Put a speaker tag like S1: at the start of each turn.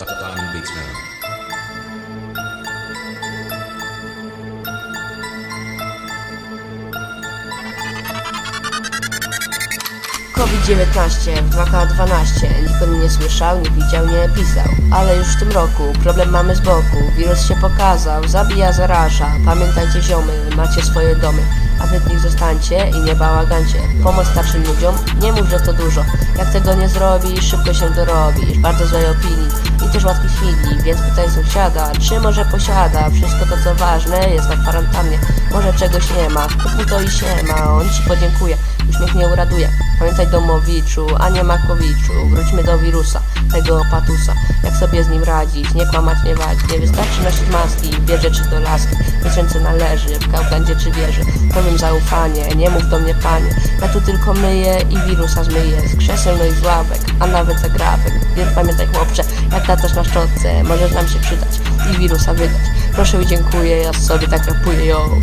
S1: Melody.
S2: COVID-19 w 2K12 nikt o nim nie słyszał, nie widział, nie pisał. Ale już w tym roku problem mamy z boku. Wirus się pokazał, zabija, zaraża. Pamiętajcie ziomy, macie swoje domy. A wy nich zostańcie i nie bałagancie. Pomoc starszym ludziom, nie mów, że to dużo. Jak tego nie zrobisz, szybko się dorobisz. Bardzo złej opinii i też łatwych chwili, więc pytaj sąsiada, czy może posiada wszystko to co ważne jest na kwarantannie. Może czegoś nie ma, kupuj to i się ma, on ci podziękuje, uśmiech nie uraduje. Pamiętaj domowiczu, a nie makowiczu, wróćmy do wirusa, tego patusa. Jak sobie z nim radzić, nie kłamać, nie wadzić, nie wystarczy nosić maski, bierz rzeczy do laski, mieć ręce należy, w kałgandzie czy wieży. Powiem zaufanie, nie mów do mnie panie, ja tu tylko myję i wirusa zmyję z krzeseł, no i z ławek, a nawet zagrawek. Więc pamiętaj latasz na szczotce, możesz nam się przydać i wirusa wydać. Proszę i dziękuję, ja sobie tak rapuję, yo.